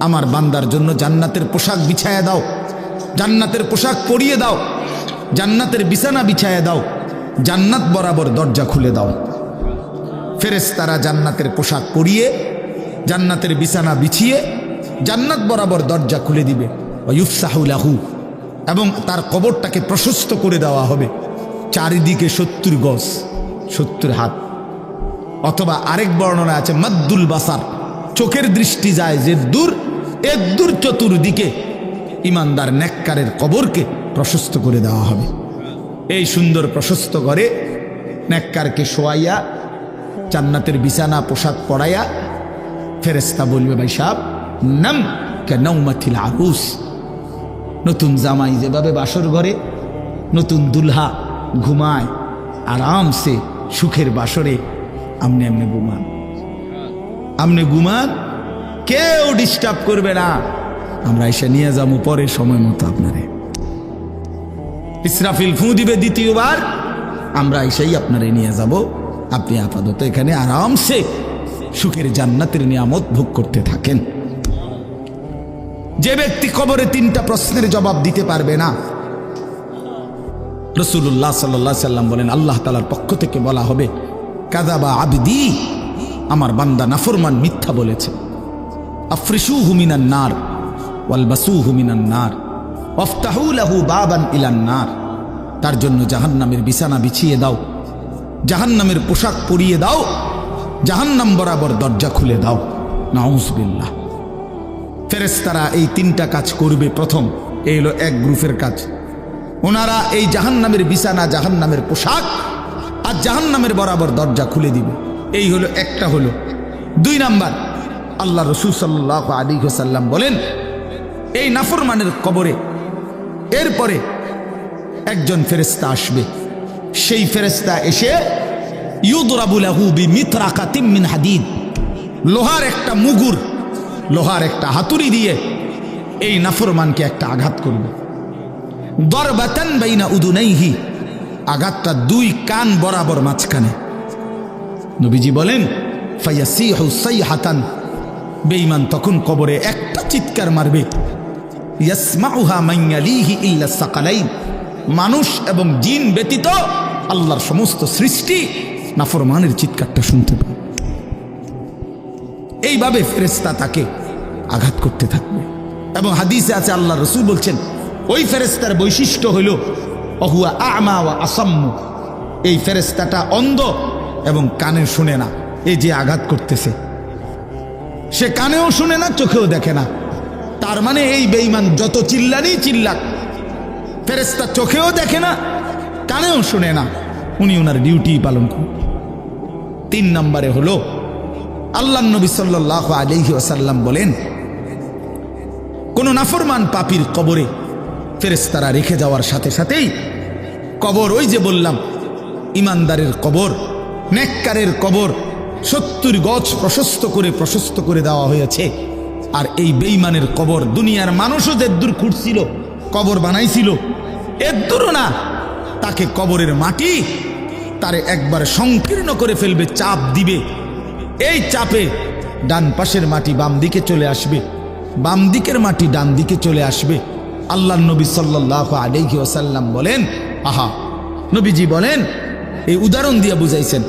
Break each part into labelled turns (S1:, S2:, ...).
S1: আমার বান্দার জন্য জান্নাতের পোশাক বিছায়া দাও। জান্নাতের পোশাক পরিয়ে দাও। জান্নাতের বিছানা বিছায়া দাও। জান্নাত বরাবর দরজা খুলে দাও। ফেরেশতারা জান্নাতের পোশাক পরিয়ে, জান্নাতের বিছানা বিছিয়ে, জান্নাত বরাবর দরজা খুলে দিবে। ইউফসাহুলাহু এবং তার কবরটাকে প্রশস্ত করে দেওয়া হবে। চারিদিকে সত্তর গজ, সত্তর হাত। অথবা আরেক বর্ণনা আছে, মাদ্দুল বাসার। চোখের দৃষ্টি যায় যে দূর এর দূর চতুর্দিকে ইমানদার নেককারের কবরকে প্রশস্ত করে দেওয়া হবে। এই সুন্দর প্রশস্ত করে নেককারকে শোয়াইয়া, জান্নাতের বিছানা, পোশাক পরাইয়া ফেরেস্তা বলবে, ভাই সাহ নাম কেনৌমাথিল আরুস। নতুন জামাই যেভাবে বাসর ঘরে, নতুন দুলহা ঘুমায়, আরামসে সুখের বাসরে আমনে আমনে ঘুমান আমনে ঘুমান কেউ ডিস্টার্ব করবে না। আমরা এসে নিয়ে যাব পরে সময় মতো আপনারে। ইসরাফিল ফু দিবে দ্বিতীয়বার, আমরা এসেই আপনারে নিয়ে যাব। আপনি আপাতত এখানে আরামসে সুখের জান্নাতের নিয়ামত ভোগ করতে থাকেন। যে ব্যক্তি কবরে তিনটা প্রশ্নের জবাব দিতে পারবে না। রসুল্লাহ সাল্লাহ সাল্লাম বলেন, আল্লাহ তালার পক্ষ থেকে বলা হবে কাদাবা আবিদি আমার বান্দা নাফরমান মিথ্যা বলেছে। আফ্রিসু হুমিনান নার ওয়ালবাসু হুমিনান নার অফতাহু লাহু বাবান ইলান নার। তার জন্য জাহান্নামের বিছানা বিছিয়ে দাও, জাহান্নামের পোশাক পরিয়ে দাও, জাহান্নাম বরাবর দরজা খুলে দাও। নাউজবিল্লাহ। ফেরেস্তারা এই তিনটা কাজ করবে প্রথম, এই হলো এক গ্রুপের কাজ। ওনারা এই জাহান্নামের বিছানা জাহান্নামের পোশাক আর জাহান্নামের বরাবর দরজা খুলে দিবে। এই হলো একটা হলো। দুই নাম্বার, আল্লাহ রসুল সাল্লাহ আলী সাল্লাম বলেন, এই নাফরমানের কবরে এরপরে একজন ফেরেস্তা আসবে। সেই ফেরেস্তা এসে হাদিদ, লোহার একটা মুগুর, লোহার একটা হাতুড়ি দিয়ে এই নাফরমানকে একটা আঘাত করবে। দরবাতান বাইনা উদুনাইহি, আঘাতটা দুই কান বরাবর মাঝখানে। নবীজি বলেন ফাইয়াসি হাতান বেঈমান তখন কবরে একটা চিৎকার মারবে। মানুষ এবং জিন ব্যতীত আল্লাহর সমস্ত সৃষ্টি নাফরমানের চিৎকারটা শুনতে পাবে। এইভাবে ফেরেস্তা তাকে আঘাত করতে থাকবে। এবং হাদিসে আছে, আল্লাহ রসুল বলছেন, ওই ফেরেস্তার বৈশিষ্ট্য হইল অহুয়া আমা ওয়া আসাম্মু। এই ফেরেস্তাটা অন্ধ এবং কানে শুনে না। এই যে আঘাত করতেছে। সে কানেও শুনে না, চোখেও দেখে না। তার মানে এই বেইমান যত চিল্লানি চিল্লাক ফেরেস্তা চোখেও দেখে না, কানেও শুনে না। উনি ওনার ডিউটি পালন করেন। তিন নম্বরে হলো আল্লাহ নবী সাল্লাহ আলহি আসাল্লাম বলেন, কোন নাফরমান পাপির কবরে ফেরেস্তারা রেখে যাওয়ার সাথে সাথেই কবর ওই যে বললাম, ইমানদারের কবর নেককারের কবর সত্তর গছ প্রশস্ত করে প্রশস্ত করে দেওয়া হয়েছে। আর এই বেইমানের কবর দুনিয়ার মানুষও দূর খুঁড়ছিল, কবর বানাইছিল এর দূরও না। তাকে কবরের মাটি তারে একবার সংকীর্ণ করে ফেলবে, চাপ দিবে। এই চাপে ডান পাশের মাটি বাম দিকে চলে আসবে, বাম দিকের মাটি ডান দিকে চলে আসবে। আল্লাহ নবী সাল্লাহ আলহি ওসাল্লাম বলেন, আহা, নবীজি বলেন, এই উদাহরণ দিয়ে বুঝাইছেন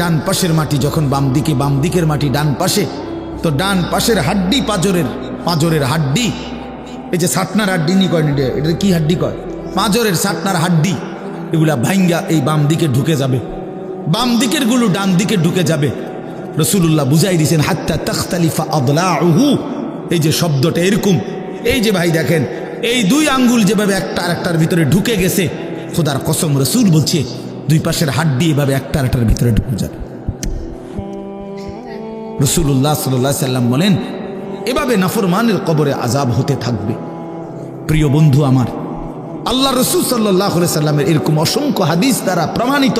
S1: ডান পাশের মাটি যখন বাম দিকে, বাম দিকের মাটি ডান পাশে, তো ডান পাশের হাড্ডি পাজরের পাজরের হাড্ডি। এই যে সাটনার হাড্ডি নি কয় এটা কি হাড্ডি কয়? পাঁজরের সাটনার হাড্ডি, এগুলা ভাইঙ্গা এই বাম দিকে ঢুকে যাবে। বাম দিকেরগুলো ডান দিকে ঢুকে যাবে। রসুল্লাহ বুঝাই দিয়েছেন হাত্তা তখতালিফা আবলা এই যে শব্দটা এরকম। এই যে ভাই দেখেন, এই দুই আঙ্গুল যেভাবে একটা আরেকটার ভিতরে ঢুকে গেছে, খোদার কসম রসুল বলছে দুই পাশের হাড্ডি এভাবে একটা আরেকটার ভিতরে ঢুকে যাবে। রসুল্লাহ সাল্লাহ সাল্লাম বলেন, এভাবে নাফরমানের কবরে আজাব হতে থাকবে। প্রিয় বন্ধু আমার, আল্লাহ রসুল সাল্লাহ সাল্লামের এরকম অসংখ্য হাদিস দ্বারা প্রমাণিত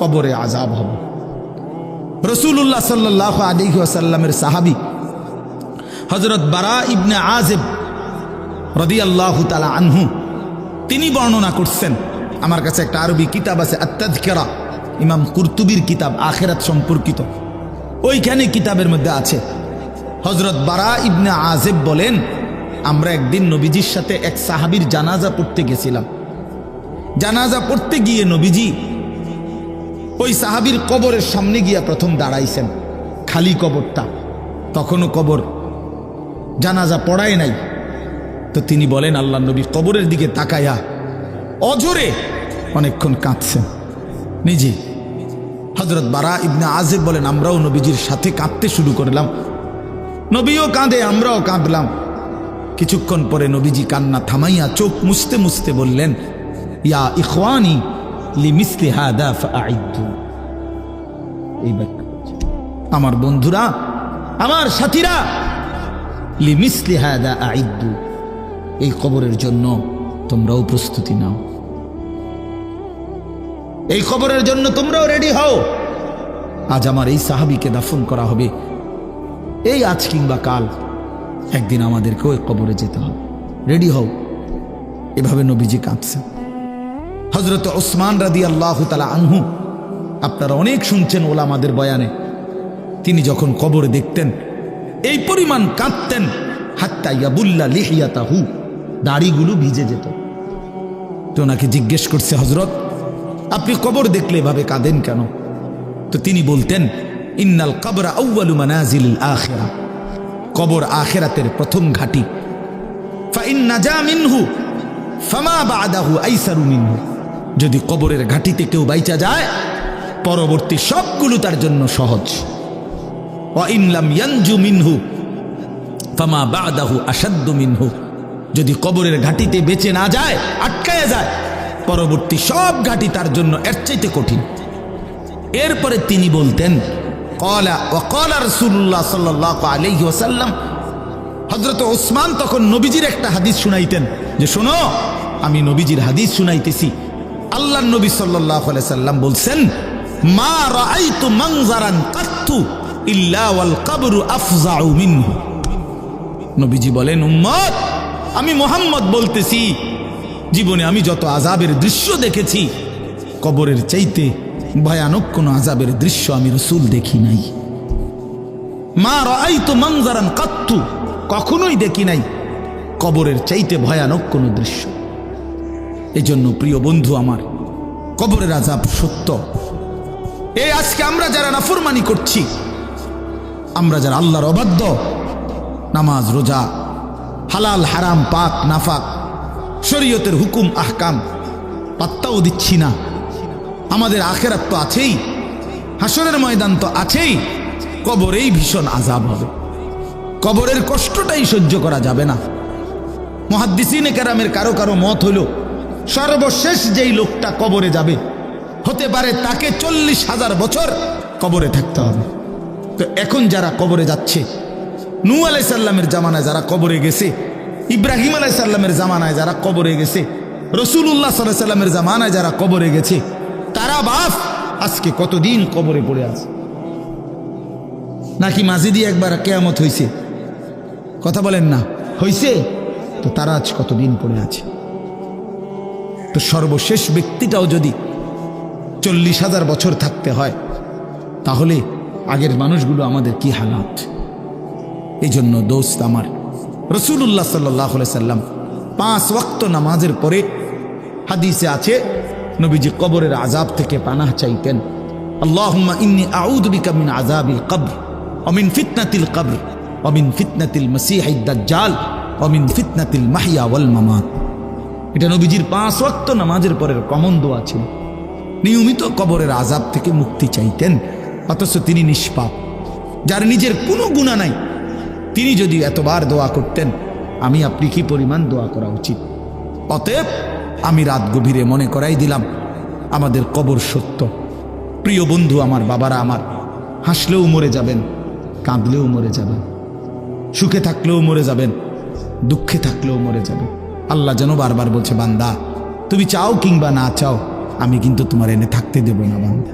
S1: কবরে আজাব হবে। রসুল্লাহ সাল্লাহ আলী আসাল্লামের সাহাবি হজরত বারা ইবনে আজেব রদি আল্লাহ তালা আনহু, তিনি বর্ণনা করছেন আমার কাছে একটা আরবি কিতাব আছে আত্মাধিকেরা ইমাম কুরতুবির কিতাব, আখেরাত সম্পর্কিত। ওইখানে কিতাবের মধ্যে আছে হজরত বারা ইবনে আজেব বলেন, আমরা একদিন নবীজির সাথে এক সাহাবীর জানাজা পড়তে গেছিলাম। জানাজা পড়তে গিয়ে নবীজি ওই সাহাবীর কবরের সামনে গিয়া প্রথম দাঁড়াইছেন, খালি কবরটা। তখনও কবর, জানাজা পড়ায় নাই। তো তিনি বলেন, আল্লাহ নবী কবরের দিকে তাকায়া, অজরে অনেকক্ষণ কাঁদছেন নিজে। হজরত বারা ইবনে আজেব বলেন, আমরাও নবীজির সাথে কাঁদতে শুরু করলাম। নবীও কাঁদে, আমরাও কাঁদলাম। কিছুক্ষণ পরে নবীজি কান্না থামাইয়া চোখ মুছতে মুছতে বললেন, ইয়া ইখওয়ানি লি মিসলি হাদা এই আমার বন্ধুরা, আমার সাথীরা, লি মিসলি হাদা আইদ্দু। এই কবরের জন্য তোমরাও প্রস্তুতি নাও। এই খবরের জন্য তোমরাও রেডি হও। আজ আমার এই সাহাবিকে দাফন করা হবে। এই আজ কিংবা কাল। একদিন আমাদেরকেও এই কবরে যেতে হবে। রেডি হও। এভাবে নবীজি কাঁদছে হজরত ওসমান রাদি আল্লাহ তালা আনহু, আপনারা অনেক শুনছেন ওলামাদের বয়ানে। তিনি যখন কবরে দেখতেন, এই পরিমাণ কাঁদতেন, হাত্তা ইয়াবুল্লা লিহিয়াতাহু, দাড়িগুলো ভিজে যেত। তো ওনাকে জিজ্ঞেস করছে হজরত আপনি কবর দেখলে এভাবে কাঁদেন কেন? তো তিনি বলতেন, ইন্নাল কবরা আউ্বালু মানাজিল আখেরা। কবর আখেরাতের প্রথম ঘাটি। যদি কবরের ঘাটিতে কেউ বাইচা যায়, পরবর্তী সবগুলো তার জন্য সহজ। ইনলাম ইয়ানজু মিনহু, ফামা আসাদ্দু মিনহু। যদি কবরের ঘাটিতে বেঁচে না যায়, আটকায় যায়। পরবর্তী সব ঘাটি তার জন্য এর চাইতে কঠিন। এরপরে তিনি বলতেন, কলা ও কলা রসুল্লাহ সাল্লাহ আলহি ওসাল্লাম হজরত ওসমান তখন নবীজির একটা হাদিস শুনাইতেন যে, শোনো, আমি নবীজির হাদিস শুনাইতেছি। আল্লাহ নবী সাল্লাহ সাল্লাম বলছেন, মা রাআইতু মানজারান কাত্তু ইল্লা ওয়াল কবরু আফজাউ মিনহু। নবীজি বলেন, উম্মত, আমি মোহাম্মদ বলতেছি জীবনে আমি যত আজাবের দৃশ্য দেখেছি, কবরের চাইতে ভয়ানক কোনো আজাবের দৃশ্য আমি রসুল দেখি নাই। মা রাই তো মঞ্জারান কাত্তু, কখনোই দেখি নাই। কবরের চাইতে ভয়ানক কোনো দৃশ্য। এজন্য প্রিয় বন্ধু আমার, কবরের আজাব সত্য। এই আজকে আমরা যারা নাফরমানি করছি, আমরা যারা আল্লাহর অবাধ্য, নামাজ, রোজা, হালাল, হারাম, পাক, নাফাক শরীয়তের হুকুম, আহকাম পাত্তাও দিচ্ছি না। আমাদের আখেরাত তো আছেই, হাসরের ময়দান তো আছেই, কবরেই ভীষণ আজাব হবে। কবরের কষ্টটাই সহ্য করা যাবে না। মহাদ্দিসিনে কেরামের কারও কারও মত হইল সর্বশেষ যেই লোকটা কবরে যাবে, হতে পারে তাকে চল্লিশ হাজার বছর কবরে থাকতে হবে। তো এখন যারা কবরে যাচ্ছে, নু আলাইসাল্লামের জামানায় যারা কবরে গেছে ইব্রাহিম আলাইসাল্লামের জামানায় যারা কবরে গেছে রসুল্লাহ সাল্লাহ সাল্লামের জামানায় যারা কবরে গেছে, তারা বাপ, আজকে কতদিন কবরে পড়ে আছে? নাকি মাঝিদি একবার কেয়ামত হয়েছে কথা বলেন না। হইছে? তো তারা আজ কতদিন পড়ে আছে? তো সর্বশেষ ব্যক্তিটাও যদি চল্লিশ হাজার বছর থাকতে হয়, তাহলে আগের মানুষগুলো আমাদের কি হালাত? এই জন্য দোস্ত আমার রসুল্লাহ সাল্লাহ সাল্লাম পাঁচ ওয়াক্ত নামাজের পরে হাদিসে আছে, নবীজি কবরের আজাব থেকে পানাহ চাইতেন। মিন অমিন অমিন অমিন এটা নবীজির পাঁচ ওয়াক্ত নামাজের পরের নিয়মিত কবরের আজাব থেকে মুক্তি চাইতেন, অথচ তিনি নিষ্পাপ। যার নিজের কোনো গুণা নাই তিনি যদি এতবার দোয়া করতেন, আমি আপনি কি পরিমাণ দোয়া করা উচিত? অতএব আমি রাত গভীরে মনে করাই দিলাম, আমাদের কবর সত্য। প্রিয় বন্ধু, আমার বাবারা আমার, হাসলেও মরে যাবেন, কাঁদলেও মরে যাবেন, সুখে থাকলেও মরে যাবেন, দুঃখে থাকলেও মরে যাবেন। আল্লাহ যেন বারবার বলছে, বান্দা, তুমি চাও কিংবা না চাও, আমি কিন্তু তোমার এনে থাকতে দেব না, বান্দা।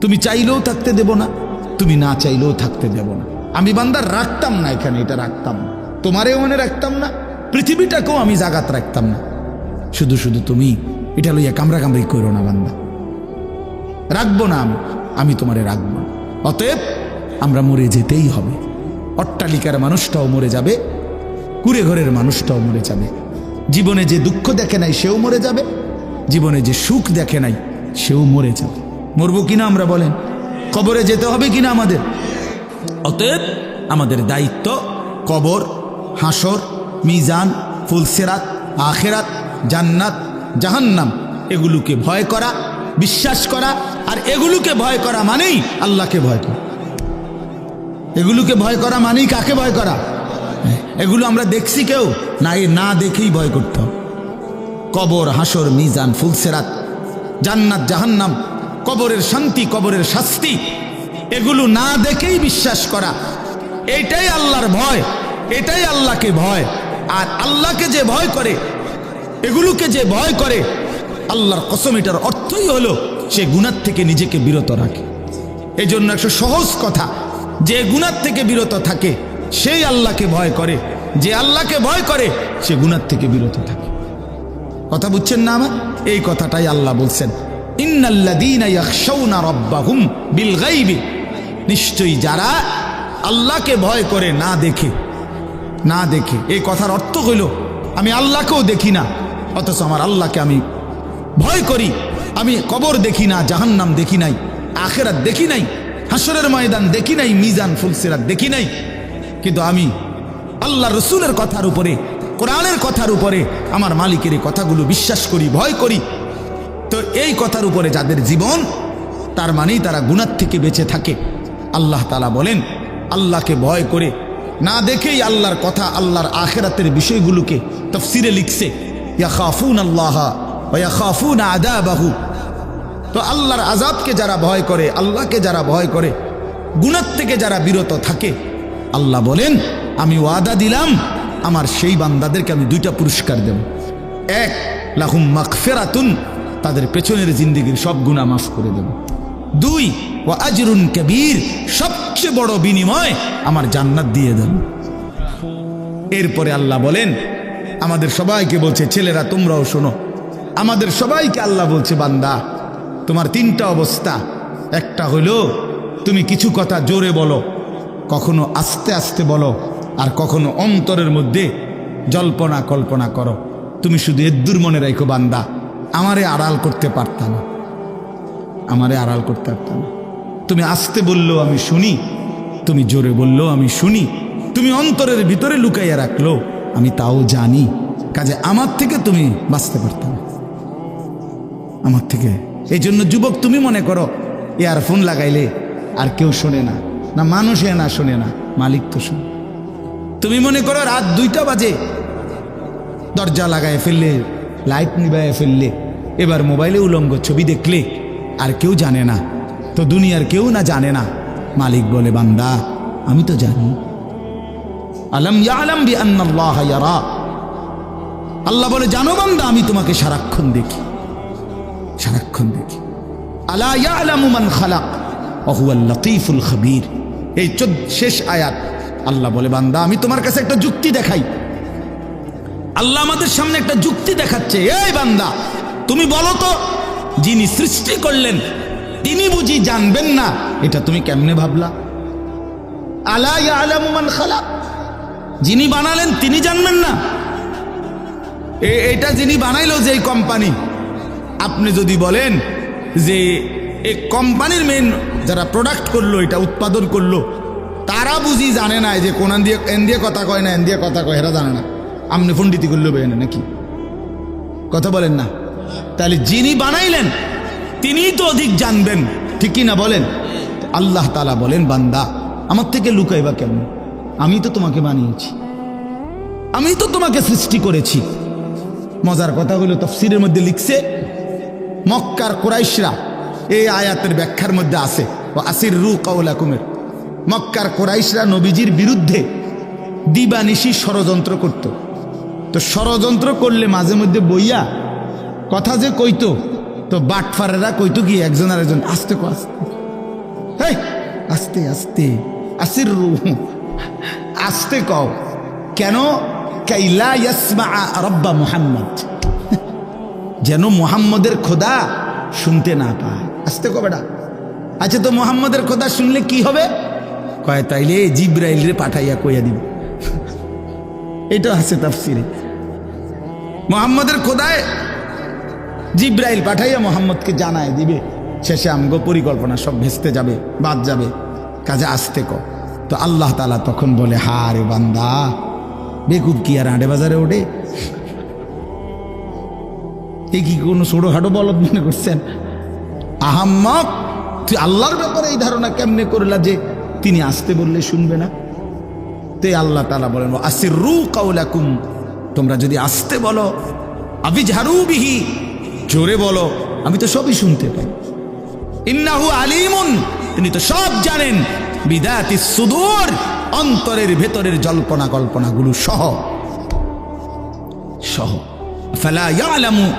S1: তুমি চাইলেও থাকতে দেব না, তুমি না চাইলেও থাকতে দেব না। আমি বান্দার রাখতাম না এখানে, এটা রাখতাম। না তোমারেও মনে রাখতাম না, পৃথিবীটাকেও আমি জাগাত রাখতাম না। শুধু শুধু তুমি এটা লইয়া কামড়া কামড়ি করো না বান্দা। রাখব না আমি আমি তোমারে রাখব। অতএব আমরা মরে যেতেই হবে। অট্টালিকার মানুষটাও মরে যাবে কুড়ে ঘরের মানুষটাও মরে যাবে। জীবনে যে দুঃখ দেখে নাই সেও মরে যাবে, জীবনে যে সুখ দেখে নাই সেও মরে যাবে। মরবো কিনা আমরা বলেন? কবরে যেতে হবে কিনা আমাদের? অতএব আমাদের দায়িত্ব কবর, হাসর, মিজান, ফুলসেরাত, আখেরাত, জান্নাত, জাহান্নাম, এগুলোকে ভয় করা, বিশ্বাস করা, আর এগুলোকে ভয় করা মানেই আল্লাহকে ভয় করা। এগুলোকে ভয় করা মানেই কাকে ভয় করা? এগুলো আমরা দেখছি কেউ, না, এ না দেখেই ভয় করতে কবর, হাসর, মিজান, ফুলসেরাত, জান্নাত, জাহান্নাম, কবরের শান্তি, কবরের শাস্তি এগুলো না দেখেই বিশ্বাস করা। এটাই আল্লাহর ভয়, এটাই আল্লাহকে ভয়। আর আল্লাহকে যে ভয় করে, এগুলোকে যে ভয় করে, আল্লাহর কসম এটার অর্থই হলো সে গুণার থেকে নিজেকে বিরত রাখে। এই জন্য একটা সহজ কথা, যে গুণার থেকে বিরত থাকে, সেই আল্লাহকে ভয় করে। যে আল্লাহকে ভয় করে, সে গুণার থেকে বিরত থাকে। কথা বুঝছেন না আমার? এই কথাটাই আল্লাহ বলছেন, ইন্নাল্লাযীনা ইয়াখশাউনা রাব্বাহুম বিল গায়বি নিশ্চয়ই যারা আল্লাহকে ভয় করে না দেখে না দেখে। এই কথার অর্থ হইল, আমি আল্লাহকেও দেখি না, অথচ আমার আল্লাহকে আমি ভয় করি। আমি কবর দেখি না, জাহান্নাম দেখি নাই, আখেরাত দেখি নাই হাসরের ময়দান দেখি নাই, মিজান ফুলসিরাত দেখি নাই। কিন্তু আমি আল্লাহ রসুলের কথার উপরে, কোরআনের কথার উপরে, আমার মালিকের এই কথাগুলো বিশ্বাস করি, ভয় করি। তো এই কথার উপরে যাদের জীবন, তার মানেই তারা গুণার থেকে বেঁচে থাকে। আল্লাহ তালা বলেন, আল্লাহকে ভয় করে না দেখেই আল্লাহর কথা, আল্লাহর আখেরাতের বিষয়গুলোকে তফসিরে লিখছে ইয়া খাফুন আল্লাহ ইয়া খাফুন আদাবাহু তো আল্লাহর আজাবকে যারা ভয় করে, আল্লাহকে যারা ভয় করে গুণার থেকে যারা বিরত থাকে, আল্লাহ বলেন, আমি ওয়াদা দিলাম, আমার সেই বান্দাদেরকে আমি দুইটা পুরস্কার দেব। এক, লাহুম মাকফেরাতুন তাদের পেছনের জিন্দিগির সব গুণা মাফ করে দেব। দুই ও আজরুন কবির, সবচেয়ে বড় বিনিময় আমার জান্নাত দিয়ে দেন। এরপরে আল্লাহ বলেন, আমাদের সবাইকে বলছে, ছেলেরা, তোমরাও শোনো। আমাদের সবাইকে আল্লাহ বলছে, বান্দা, তোমার তিনটা অবস্থা। একটা হলো তুমি কিছু কথা জোরে বলো, কখনো আস্তে আস্তে বলো, আর কখনো অন্তরের মধ্যে জল্পনা কল্পনা করো। তুমি শুধু এদ্দুর মনে রাখো বান্দা, আমারে আড়াল করতে পারতাম না। আমারে আড়াল করতে পারতাম না তুমি আস্তে বললেও আমি শুনি, তুমি জোরে বললেও আমি শুনি, তুমি অন্তরের ভিতরে লুকাইয়া রাখল, আমি তাও জানি, কাজে আমার থেকে তুমি বাঁচতে পারতাম। আমার থেকে, এই জন্য যুবক তুমি মনে করো, ইয়ারফোন লাগাইলে আর কেউ শোনে না না মানুষে না শোনে না, মালিক তো শোনে তুমি মনে করো রাত দুইটা বাজে, দরজা লাগায় ফেললে, লাইট নিবায় ফেললে, এবার মোবাইলে উলঙ্গ ছবি দেখলে আর কেউ জানে না। তো দুনিয়ার কেউ না জানে না। মালিক বলে, বান্দা, আমি তো জানি। আলম আল্লাহ বলে, জানো বান্দা, আমি তোমাকে সারাক্ষণ দেখি। সারাক্ষণ দেখি। আলা ইয়ালামু মান খালাক ওহুয়াল লতিফুল খবীর। এই শেষ আয়াত। আল্লাহ বলে, বান্দা, আমি তোমার কাছে একটা যুক্তি দেখাই। আল্লাহ আমাদের সামনে একটা যুক্তি দেখাচ্ছে। এই বান্দা, তুমি বলো তো যিনি সৃষ্টি করলেন, তিনি বুঝি জানবেন না। এটা তুমি কেমনে ভাবলা? আলা ইয়ালামু মান খালাক। যিনি বানালেন, তিনি জানবেন না। এটা যিনি বানাইলো যে কোম্পানি আপনি যদি বলেন যে এই কোম্পানির মেন যারা প্রোডাক্ট করল, এটা উৎপাদন করল, তারা বুঝি জানে না যে কোন দিয়ে, এন দিয়ে কথা কয় না, এন দিয়ে কথা কয় এরা জানে না। আপনি ফন্ডিতি করল বেয়ে নাকি? কথা বলেন না। তাহলে যিনি বানাইলেন, তিনিই তো অধিক জানবেন। ঠিকই না বলেন? আল্লাহ তালা বলেন, বান্দা, আমার থেকে লুকাইবা কেমন আমি তো তোমাকে বানিয়েছি। আমি তো তোমাকে সৃষ্টি করেছি। মজার কথা হলো, তফসিরের মধ্যে লিখছে, মক্কার কোরাইশরা এই আয়াতের ব্যাখ্যার মধ্যে আছে ও আসির রু কাউলাকুমের মক্কার কোরাইশরা নবীজির বিরুদ্ধে দিবানিশি ষড়যন্ত্র করত। তো ষড়যন্ত্র করলে মাঝে মধ্যে বইয়া কথা যে কইতো তো বাটফারেরা কইতো কি একজন আর একজন আস্তে কো আস্তে। হেই, আস্তে আস্তে আসির আস্তে কও। কেন? কাইলা ইয়াসমা রব্বা মুহাম্মদ। যেন মোহাম্মদের খোদা শুনতে না পায়। আস্তে আসতে কবেটা আচ্ছা তো মোহাম্মদের খোদা শুনলে কি হবে? কয় তাইলে জিব্রাইল রে পাঠাইয়া কইয়া দিব। এটা আছে তাফসিরে। মোহাম্মদের খোদায় জিব্রাইল পাঠাইয়া মোহাম্মদকে জানায় দিবে। শেষে আমগো পরিকল্পনা সব ভেস্তে যাবে, বাদ যাবে। কাজে আসতে ক। তো আল্লাহ তালা তখন বলে হা রে বান্দা, বেকুব কি আর আড়ে বাজারে ওঠে? এ কি কোনো ছোটোখাটো বলদ মনে করছেন? আহাম্মক, তুই আল্লাহর ব্যাপারে এই ধারণা কেমনে করলা যে তিনি আসতে বললে শুনবে না? তে আল্লাহ তালা বলেন আসির রু কাউলাকুম তোমরা যদি আসতে বলো আবি ঝাড়ু বিহি জোরে বলো, আমি তো সবই শুনতে পাই। ইন্নাহু আলিমুন, তিনি তো সব জানেন। বিদাতি সুদূর, অন্তরের ভেতরের জল্পনা কল্পনাগুলো সহ। সহ। ফালা ইয়ালামু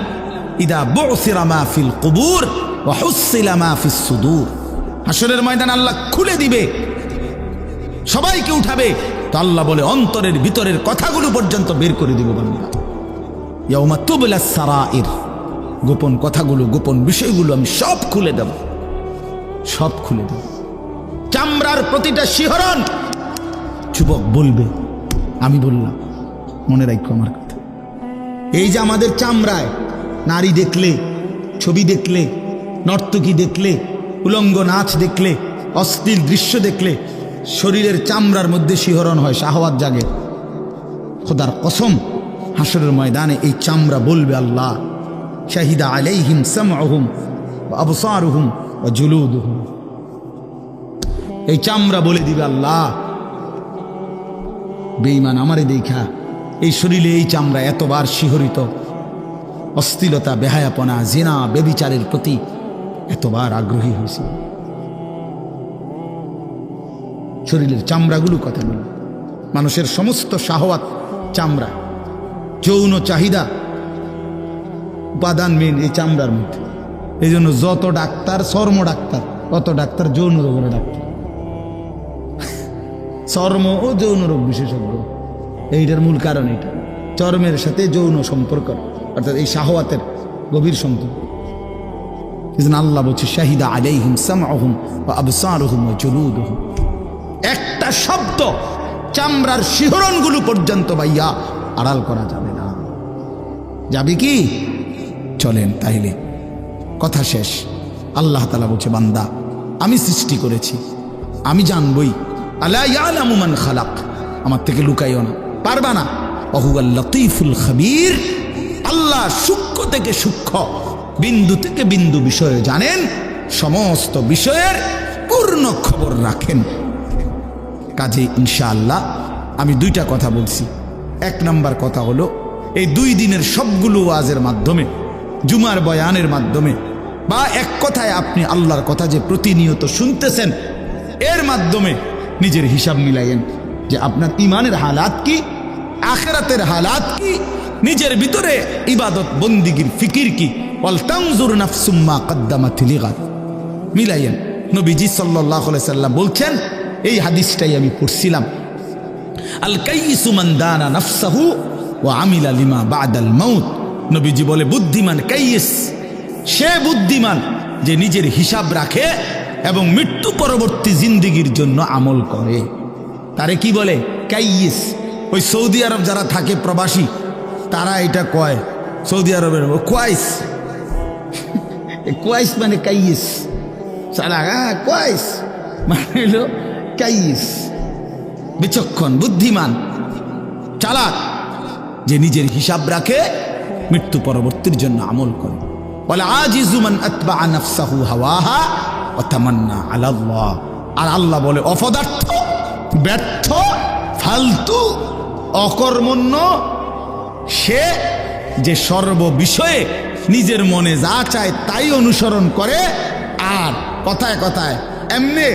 S1: ইদা বুসিরা মা ফিল কুবুর ওয়া হুসিলা মা ফিস সুদূর। হাসরের ময়দান আল্লাহ খুলে দিবে। সবাইকে উঠাবে। তো আল্লাহ বলে, অন্তরের ভিতরের কথাগুলো পর্যন্ত বের করে দিব বান্দা ইয়াউমা তুবলা সারাইর। গোপন কথাগুলো, গোপন বিষয়গুলো আমি সব খুলে দেব। সব খুলে দেব। চামড়ার প্রতিটা শিহরণ, যুবক বলবে, আমি বললাম, মনে রাখো আমার কথা। এই যে আমাদের চামড়ায় নারী দেখলে, ছবি দেখলে, নর্তকী দেখলে, উলঙ্গ নাচ দেখলে অস্থির দৃশ্য দেখলে, শরীরের চামড়ার মধ্যে শিহরণ হয়, শাহওয়াত জাগে। খোদার কসম হাসরের ময়দানে এই চামড়া বলবে আল্লাহ। শাহিদা আলাইহিম সামহুম আবসারুহুম ওয়া জুলুদুহুম এই চামড়া বলে দিবে আল্লাহ। বেঈমান আমারে দেখা, এই শরীরে এই চামড়া এতবার শিহরিত। অস্থিরতা বেহায়াপনা, জেনা, বেবিচারের প্রতি এতবার আগ্রহী হয়েছে। শরীরের চামড়াগুলো কথা বলি। মানুষের সমস্ত শাহওয়াত চামড়া, যৌন চাহিদা উপাদান মেন এই চামড়ার মধ্যে। এই জন্য যত ডাক্তার, চর্ম ডাক্তার তত ডাক্তার যৌন রোগের ডাক্তার। চর্ম ও যৌন রোগ বিশেষজ্ঞ। এইটার মূল কারণ এটা চর্মের সাথে যৌন সম্পর্ক, অর্থাৎ এই শাহওয়াতের গভীর সম্পর্ক। আল্লাহ বলছে, শাহিদা আলাইহিম সামআহুম ওয়া আবসারুহুম জুলুদুহুম। একটা শব্দ চামড়ার শিহরণগুলো পর্যন্ত ভাইয়া আড়াল করা যাবে না। যাবে কি? চলেন তাইলে। কথা শেষ। আল্লাহ তালা বলছে, বান্দা, আমি সৃষ্টি করেছি। আমি জানবই। আলা ইয়ালামু মান খালাক। আমার থেকে লুকাইও না। পারবা না? অহু লতিফুল খাবির। আল্লাহ সূক্ষ্ম থেকে সূক্ষ্ম, বিন্দু থেকে বিন্দু বিষয়ে জানেন। সমস্ত বিষয়ের পূর্ণ খবর রাখেন। কাজে ইনশাআল্লাহ আমি দুইটা কথা বলছি। এক নাম্বার কথা হলো, এই দুই দিনের সবগুলো ওয়াজের মাধ্যমে জুমার বয়ানের মাধ্যমে। বা এক কথায় আপনি আল্লাহর কথা যে প্রতিনিয়ত শুনতেছেন, এর মাধ্যমে নিজের হিসাব মিলাইয়েন যে আপনার ইমানের হালাত কি, আখেরাতের হালাত কি, নিজের ভিতরে ইবাদত বন্দিগির ফিকির কি। লিগাত। মিলাইয়েন নবীজি সাল্লাহ সাল্লাম বলছেন, এই হাদিসটাই আমি পড়ছিলাম। আল কাইসু মান দানা নাফসাহু ও আমিলা লিমা বাদাল মাউত। নবীজি বলে, বুদ্ধিমান কাইস সে বুদ্ধিমান যে নিজের হিসাব রাখে এবং মৃত্যু পরবর্তী জিন্দিগির জন্য আমল করে। তারে কি বলে? কাইস ওই সৌদি আরব যারা থাকে প্রবাসী, তারা এটা কয়। সৌদি আরবের কোয়াইস কোয়াইস মানে কাইস সালা হ্যাঁ কোয়াইস মানে হলো কাইস বিচক্ষণ, বুদ্ধিমান, চালাক, যে নিজের হিসাব রাখে মৃত্যু পরবর্তীর জন্য আমল করে। বলে আজিজুমান আতবা আর আল্লাহ বলে, অপদার্থ, ব্যর্থ, ফালতু, অকর্মণ্য, সে যে সর্ব বিষয়ে নিজের মনে যা চায় তাই অনুসরণ করে, আর কথায় কথায় এমনি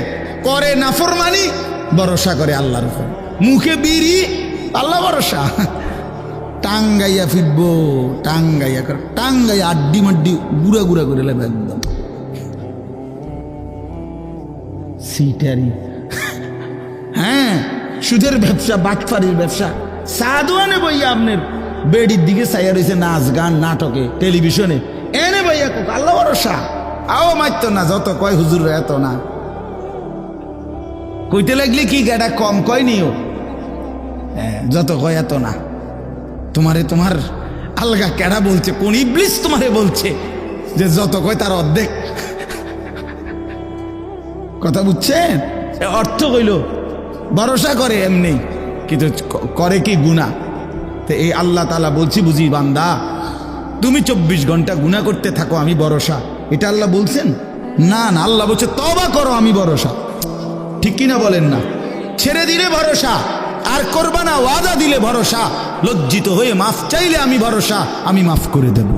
S1: করে নাফরমানি, ভরসা করে আল্লাহর উপর। মুখে বিড়ি, আল্লাহ ভরসা। টাঙ্গাইয়া ফিরবো টাঙ্গাইয়া কর টাঙ্গাইয়া আড্ডি মাড্ডি গুড়া গুড়া করে নেবে একদম। সিটারি। হ্যাঁ সুদের ব্যবসা বাটফারির ব্যবসা। সাধুয়ানে বইয়া আপনার বেডির দিকে চাইয়া রয়েছে নাচ গান নাটকে টেলিভিশনে। এনে বইয়া কোক আল্লাহ ভরসা। আও মারতো না যত কয় হুজুর এত না। কইতে লাগলে কি এটা কম কয়নি ও হ্যাঁ, যত কয় এত না। তোমারে তোমার আলগা কেডা বলছে? কোন ইবলিস তোমারে বলছে? যে যত কয় তার অর্ধেক। কথা বুঝছেন? অর্থ কইল। ভরসা করে এমনি। কিন্তু করে কি গুণা তো এই আল্লাহ তালা বলছি বুঝি বান্দা তুমি চব্বিশ ঘণ্টা গুণা করতে থাকো আমি ভরসা। এটা আল্লাহ বলছেন? না না আল্লাহ বলছে তবা করো আমি ভরসা। ঠিক কিনা বলেন না? ছেড়ে দিলে ভরসা আর করবা না ওয়াদা দিলে ভরসা। লজ্জিত হয়ে মাফ চাইলে আমি ভরসা, আমি মাফ করে দেব।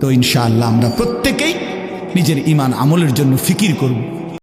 S1: তো ইনশাআল্লাহ আমরা প্রত্যেকেই নিজের ইমান আমলের জন্য ফিকির করব।